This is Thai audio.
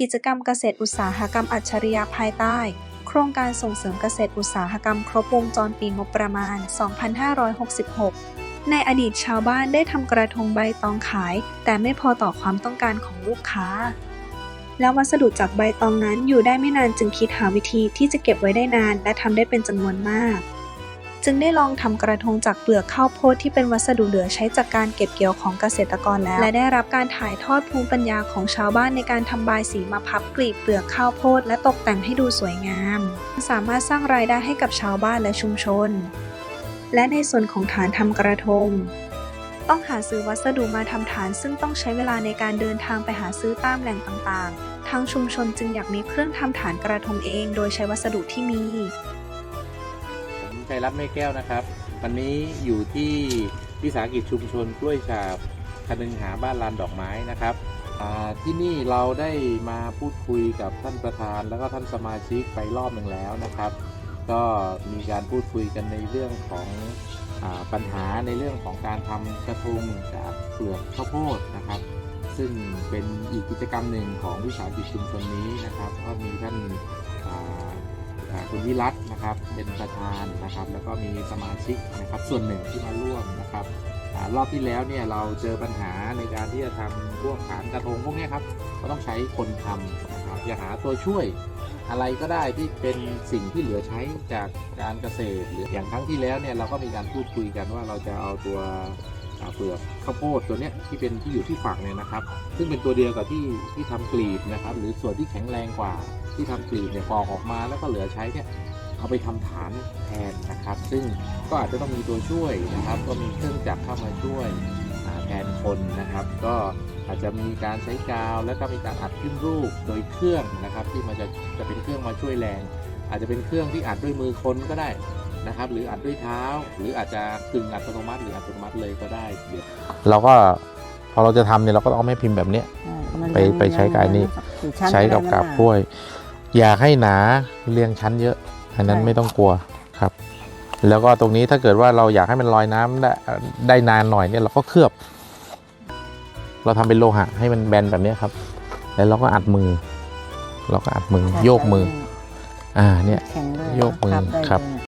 กิจกรรมเกษตรอุตสาหกรรมอัจฉริยะภายใต้ โครงการส่งเสริมเกษตรอุตสาหกรรมครบวงจรปีงบประมาณ 2566 ในอดีตชาวบ้านได้ทำกระทงใบตองขาย แต่ไม่พอต่อความต้องการของลูกค้า แล้ววัสดุจากใบตองนั้นอยู่ได้ไม่นานจึงคิดหาวิธีที่จะเก็บไว้ได้นาน และทำได้เป็นจำนวนมาก จึงได้ลองทำกระทงจากเปลือกข้าวโพดที่เป็นวัสดุเหลือใช้จากการเก็บเกี่ยวของเกษตรกรแล้ว และได้รับการถ่ายทอดภูมิปัญญาของชาวบ้านในการทำบายสีมาพับกลีบเปลือกข้าวโพดและตกแต่งให้ดูสวยงาม สามารถสร้างรายได้ให้กับชาวบ้านและชุมชน และในส่วนของฐานทำกระทงต้องหาซื้อวัสดุมาทำฐาน ซึ่งต้องใช้เวลาในการเดินทางไปหาซื้อตามแหล่งต่างๆ ทางชุมชนจึงอยากมีเครื่องทำฐานกระทงเอง โดยใช้วัสดุที่มี ชัยรัตน์ไม่แก้วนะครับ วันนี้อยู่ที่วิสาหกิจชุมชนกล้วยฉาบคนึงหาบ้านลานดอกไม้นะครับที่นี่เราได้มาพูดคุยกับท่านประธาน แล้วก็ท่านสมาชิกไปรอบหนึ่งแล้วนะครับ ก็มีการพูดคุยกันในเรื่องของอปัญหาในเรื่องของการทำกระทงจากเปลือกข้าวโพดนะครับ ซึ่งเป็นอีกกิจกรรมหนึ่งของวิสาหกิจชุมชนนี้นะครับ ก็มีท่าน คุณวิรัตนะครับเป็นประธานนะครับ แล้วก็มีสมาชิกนะครับส่วนหนึ่งที่มาร่วมนะครับรอบที่แล้วเนี่ยเราเจอปัญหาในการที่จะทำพวกฐานกระทงพวกนี้ครับก็ต้องใช้คนทำนะครับอย่าหาตัวช่วยอะไรก็ได้ที่เป็นสิ่งที่เหลือใช้จากการเกษตรหรืออย่างครั้งที่แล้วเนี่ยเราก็มีการพูดคุยกันว่าเราจะเอาตัว เปลือกข้าวโพดตัวเนี้ยที่เป็นที่อยู่ที่ฝักเนี่ยนะครับ ซึ่งเป็นตัวเดียวกับที่ที่ทำกลีบนะครับ หรือส่วนที่แข็งแรงกว่าที่ทำกลีบเนี่ยปอกออกมาแล้วก็เหลือใช้เนี่ยเอาไปทำฐานแทนนะครับ ซึ่งก็อาจจะต้องมีตัวช่วยนะครับ ก็มีเครื่องจักรเข้ามาช่วยแทนคนนะครับ ก็อาจจะมีการใช้กาว แล้วก็มีการอัดขึ้นรูปโดยเครื่องนะครับ ที่มันจะจะเป็นเครื่องมาช่วยแรง อาจจะเป็นเครื่องที่อัดด้วยมือคนก็ได้ นะครับ หรืออัดด้วยเท้า หรืออาจจะกึ่งอัตโนมัติ หรืออัตโนมัติเลยก็ได้เดี๋ยวเราก็พอเราจะทำเนี่ยเราก็ต้องเอาแม่พิมพ์แบบเนี้ยอ่ามันไปไปใช้กับอันนี้กี่ชั้นใช้กับได้กาบนะกล้วย อยากให้หนาเรียงชั้นเยอะ อันนั้นใช่ไม่ต้องกลัวครับ แล้วก็ตรงนี้ถ้าเกิดว่าเราอยากให้มันลอยน้ำได้ได้นานหน่อยเนี่ยเราก็เคลือบ เราทำเป็นโลหะให้มันแบนแบบเนี้ยครับ แล้วเราก็อัดมือ เราก็อัดมือใช่โยกมือใช่อ่าเนี่ยแข็งเลยโยกมือพัได้ครับเลย